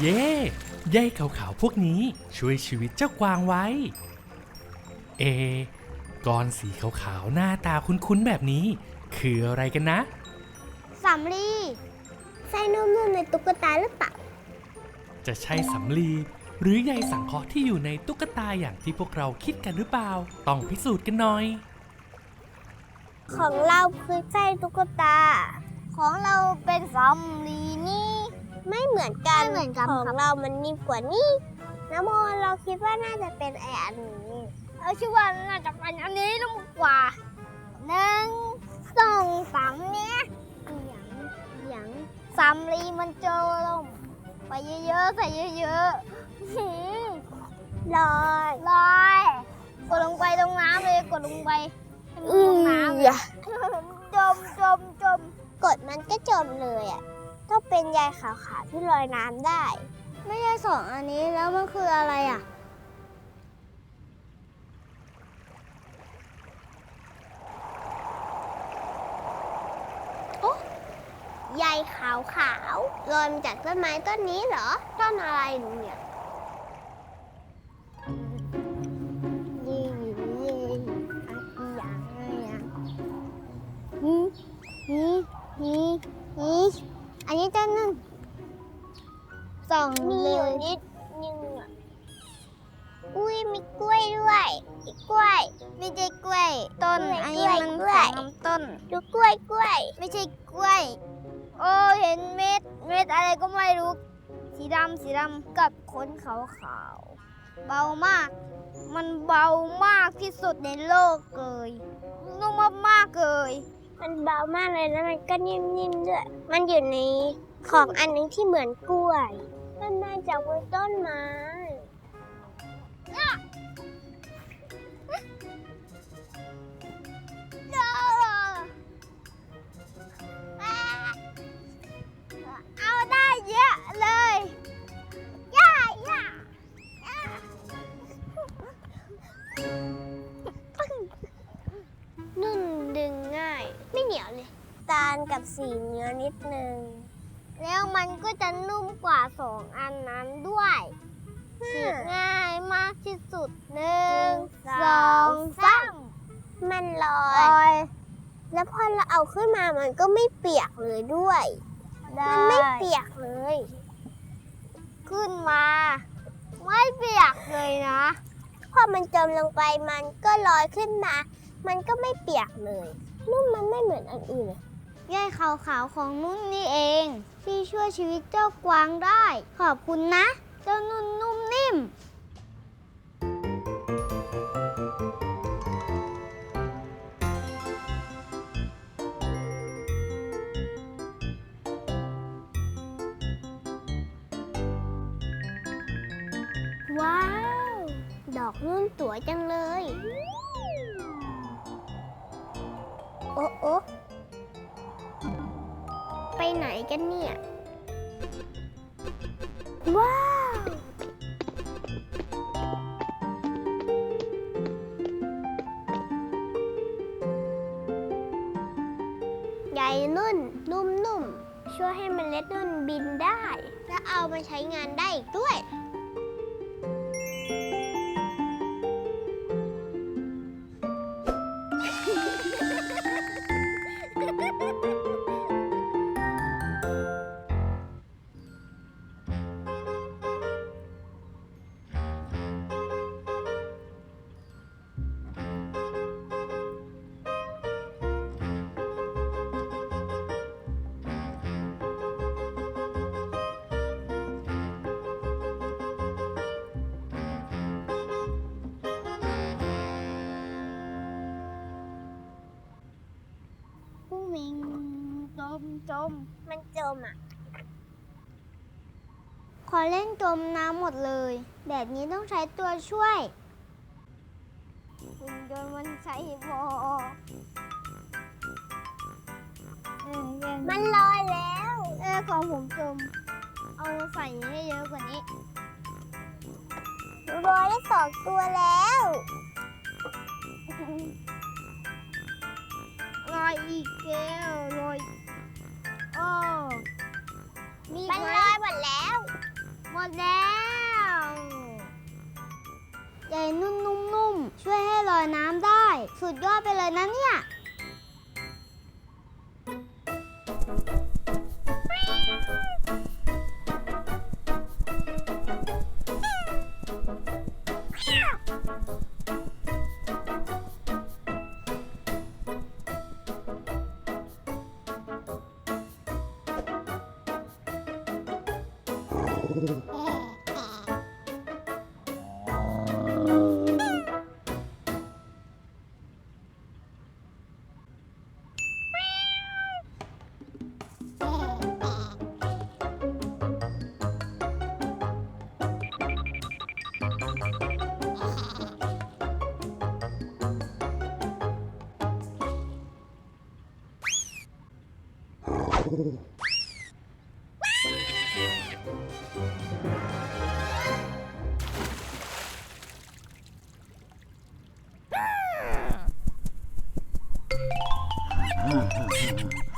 เย่ใยขาวๆพวกนี้ช่วยชีวิตเจ้ากวางไว้ เอะก้อนสีขาวๆหน้าตาคุ้นๆแบบนี้ คืออะไรกันนะ สำลีไส้นุ่มๆในตุ๊กตาหรือเปล่า จะใช่สำลีหรือใยสังเคราะห์ที่อยู่ในตุ๊กตาอย่างที่พวกเราคิดกันหรือเปล่า ต้องพิสูจน์กันหน่อย ของเราคือไส้ตุ๊กตา ของเราเป็นสำลีนี่ ไม่เหมือนกันไม่เหมือนกันของครับ เรามันนิ่มกว่านี่น้ำโมเราคิดว่าน่าจะเป็นไออันนี้เอาชื่อว่าน่าจะเป็นอันนี้นุ่มกว่าหนึ่งสองสามเนี้ยหยังหยังสามลีมันเจอลงไปเยอะๆใส่เยอะๆหืมลอยลอยกดลงไปตรงน้ำเลยกดลงไปให้มันลงน้ำอย่าจมจมจมกดมันก็จมเลยอะ ก็เป็นใยขาวๆที่ลอยน้ำได้ ไม่ใช่สองอันนี้แล้วมันคืออะไรอะใยขาวๆลอยมาจากต้นไม้ต้นนี้เหรอ ต้นอะไรเนี่ยยี่ กล้วย ไม่ใช่กล้วย ต้นกล้วยอันนี้มันกล้วยของลำต้นดูกล้วยกล้วย ไม่ใช่กล้วย โอ้เห็นเม็ด เม็ดอะไรก็ไม่รู้ สีดำสีดำกับขนขาวๆเบามาก มันเบามากที่สุดในโลกเลยนุ่มมากๆเลย มันเบามากเลยแล้วมันก็นิ่มๆด้วย มันอยู่ในของอันนึงที่เหมือนกล้วย มันมาจากบนต้นไม้ สีเนื้อนิดนึง แล้วมันก็จะนุ่มกว่าสองอันนั้นด้วยฉีกง่ายมากที่สุดหนึ่งสองสามมันลอลยอยแล้วพอเราเอาขึ้นมามันก็ไม่เปียกเลยด้วยได้มันไม่เปียกเลย ขึ้นมา ไม่เปียกเลยนะ พอมันจมลงไปมันก็ลอยขึ้นมา มันก็ไม่เปียกเลยนุ่มมันไม่เหมือนอันอื่นเลย ใยขาวๆของนุ่นนี่เอง ที่ช่วยชีวิตเจ้ากวางได้ ขอบคุณนะ เจ้านุ่นนุ่มนิ่ม ว้าว ดอกนุ่นสวยจังเลย โอ้โอ้ไป ไหนกันเนี่ย ว้าว ใหญ่นุ่น นุ่มๆ ช่วยให้เมล็ดนุ่นบินได้ และเอามาใช้งานได้อีกด้วย จมจม มันจมอะ ขอเล่นจมน้ำหมดเลย แบบนี้ต้องใช้ตัวช่วยคุณยนต์มันใช้บอเออยังมันลอยแล้ว เออของผมจม เอาใส่ให้เยอะกว่านี้ลอยได้สองตัวแล้วลอยอีกแก้วลอย อ้อมีมันไหมลอยหมดแล้วไม่ดแล้วใยนุ่มๆๆช่วยให้ลอยน้ำได้ สุดยอดไปเลยนะเนี่ย Oh. Ah, ah, ah, ah.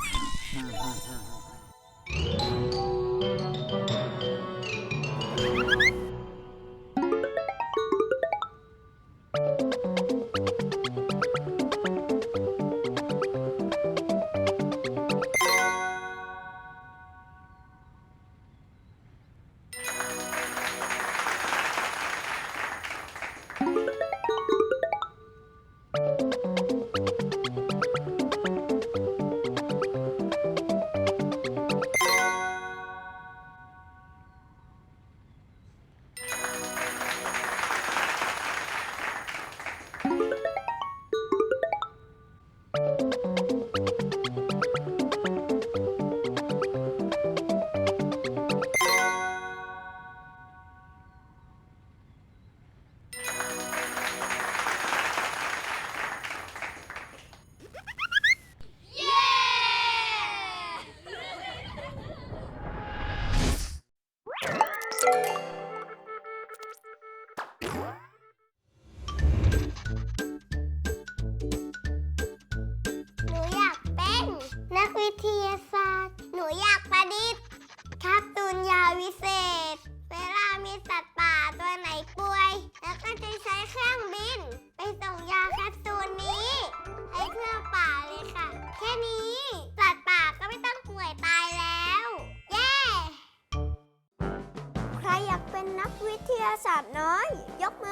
หนูอยากเป็น นักวิทยาศาสตร์ หนูอยากประดิษฐ์คาตูนยาวิเศษ เวลามีสัตว์ป่าตัวไหนป่วย แล้วก็จะใช้เครื่องบิน ไปส่งยาแคปซูลนี้ให้เครื่องป่าเลยค่ะ แค่นี้สัตว์ป่าก็ไม่ต้องป่วยตายแล้ว เย้ ใครอยากเป็นนักวิทยาศาสตร์น้อย